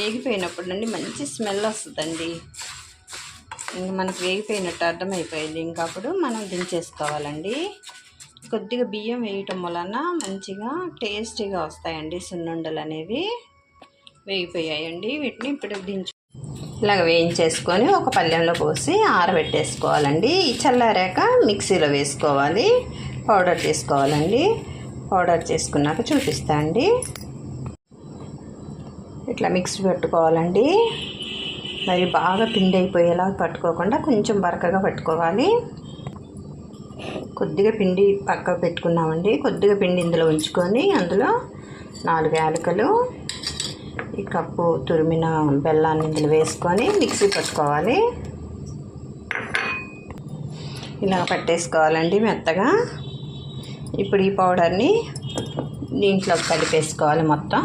వేగిపోయినప్పుడు నుండి మంచి స్మెల్ వస్తుందండి. ఇంక మనకు వేగిపోయినట్టు అర్థమైపోయింది. ఇంకా అప్పుడు మనం దించేసుకోవాలండి. కొద్దిగా బియ్యం వేయటం వలన మంచిగా టేస్టీగా వస్తాయండి సున్నుండలు అనేవి. వేగిపోయాయండి. వీటిని ఇప్పుడు దించు ఇలాగ వేయించేసుకొని ఒక పళ్ళెంలో పోసి ఆరబెట్టేసుకోవాలండి. ఈ చల్లారాక మిక్సీలో వేసుకోవాలి. పౌడర్ చేసుకోవాలండి పౌడర్ చేసుకున్నాక చూపిస్తా అండి. ఇట్లా మిక్సీ పెట్టుకోవాలండి. మరి బాగా పిండి అయిపోయేలా పట్టుకోకుండా కొంచెం బరకగా పట్టుకోవాలి. కొద్దిగా పిండి పక్కకు పెట్టుకున్నామండి. కొద్దిగా పిండి ఇందులో ఉంచుకొని అందులో నాలుగు యాలకులు ఈ కప్పు తురిమిన బెల్లాన్ని ఇందులో వేసుకొని మిక్సీ పట్టుకోవాలి. ఇలా పట్టేసుకోవాలండి మెత్తగా. ఇప్పుడు ఈ పౌడర్ని దీంట్లో కలిపేసుకోవాలి మొత్తం.